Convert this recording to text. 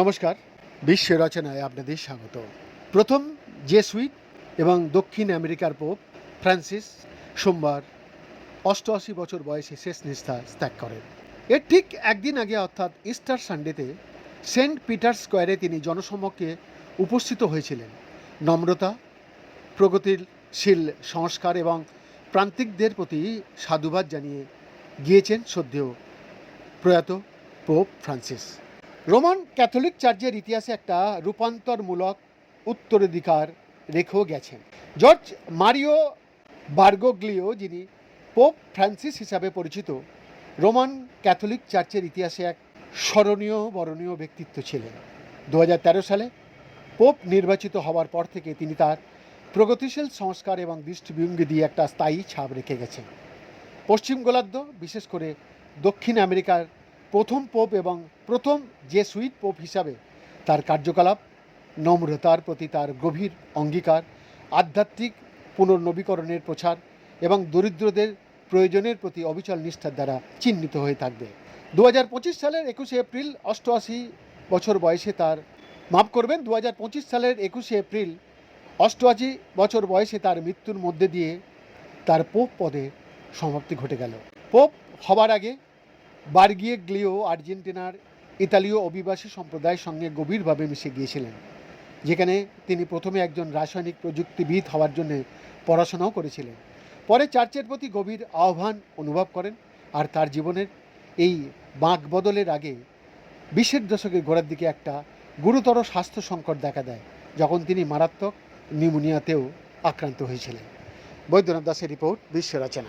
নমস্কার, বিশ্ব রচনায় আপনাদের স্বাগত। প্রথম জেসুইট এবং দক্ষিণ আমেরিকার পোপ ফ্রান্সিস সোমবার অষ্টআশি বছর বয়সে শেষ নিস্তার ত্যাগ করেন। এর ঠিক একদিন আগে অর্থাৎ ইস্টার সানডেতে সেন্ট পিটার স্কোয়ারে তিনি জনসমক্ষে উপস্থিত হয়েছিলেন। নম্রতা, প্রগতিশীল সংস্কার এবং প্রান্তিকদের প্রতি সাধুবাদ জানিয়ে গিয়েছেন সদ্যেও প্রয়াত পোপ ফ্রান্সিস। রোমান ক্যাথলিক চার্চের ইতিহাসে একটা রূপান্তরমূলক উত্তরাধিকার রেখেও গেছেন। জর্জ মারিও বার্গোগ্লিও, যিনি পোপ ফ্রান্সিস হিসাবে পরিচিত, রোমান ক্যাথলিক চার্চের ইতিহাসে এক স্মরণীয়, বরণীয় ব্যক্তিত্ব ছিলেন। দু হাজার তেরো সালে পোপ নির্বাচিত হওয়ার পর থেকে তিনি তার প্রগতিশীল সংস্কার এবং দৃষ্টিভঙ্গি দিয়ে একটা স্থায়ী ছাপ রেখে গেছেন। পশ্চিম গোলার্ধ, বিশেষ করে দক্ষিণ আমেরিকার প্রথম পোপ এবং প্রথম যে সুইট পোপ হিসাবে তার কার্যকলাপ, নম্রতার প্রতি তার গভীর অঙ্গীকার, আধ্যাত্মিক পুনর্নবীকরণের প্রচার এবং দরিদ্রদের প্রয়োজনের প্রতি অবিচল নিষ্ঠার দ্বারা চিহ্নিত হয়ে থাকবে। দু হাজার পঁচিশ সালের একুশে এপ্রিল, অষ্টআশি বছর বয়সে তার, মাফ করবেন দু হাজার পঁচিশ সালের একুশে এপ্রিল, অষ্টআশি বছর বয়সে তার মৃত্যুর মধ্যে দিয়ে তার পোপ পদে সমাপ্তি ঘটে গেল। পোপ হবার আগে বার্গিয়ে গ্লিও আর্জেন্টিনার ইতালীয় অভিবাসী সম্প্রদায়ের সঙ্গে গভীরভাবে মিশে গিয়েছিলেন, যেখানে তিনি প্রথমে একজন রাসায়নিক প্রযুক্তিবিদ হওয়ার জন্য পড়াশোনাও করেছিলেন। পরে চার্চের প্রতি গভীর আহ্বান অনুভব করেন আর তার জীবনের এই বাঁক বদলের আগে বিশের দশকের গোড়ার দিকে একটা গুরুতর স্বাস্থ্য সংকট দেখা দেয়, যখন তিনি মারাত্মক নিউমোনিয়াতেও আক্রান্ত হয়েছিলেন। বৈদ্যনাথ দাসের রিপোর্ট বিশ্ব রচনা।